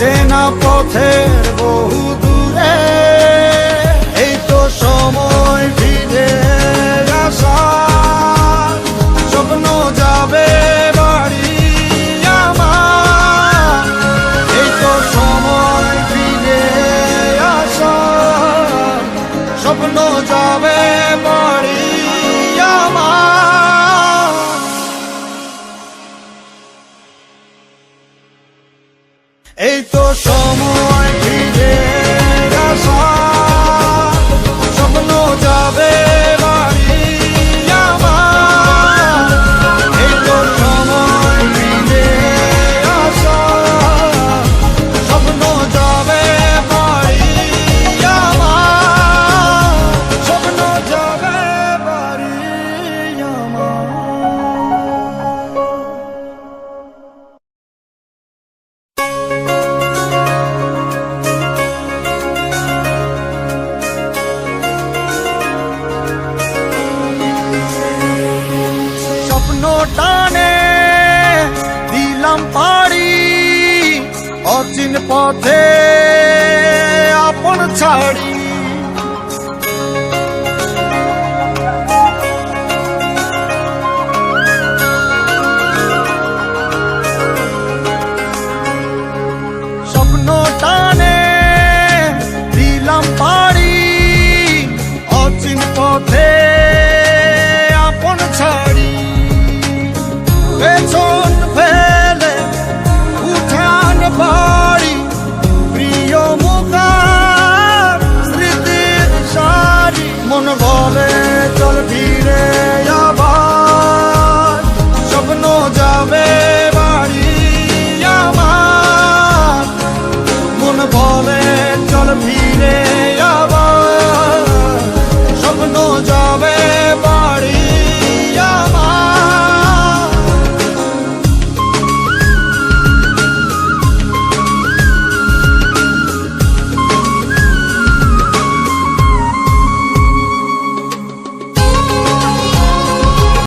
চেনা পথের বহু এই তো সময় স্বপ্ন টানে দিলাম পাড়ি অচিন পথে। মন বলে চল ভিড়ে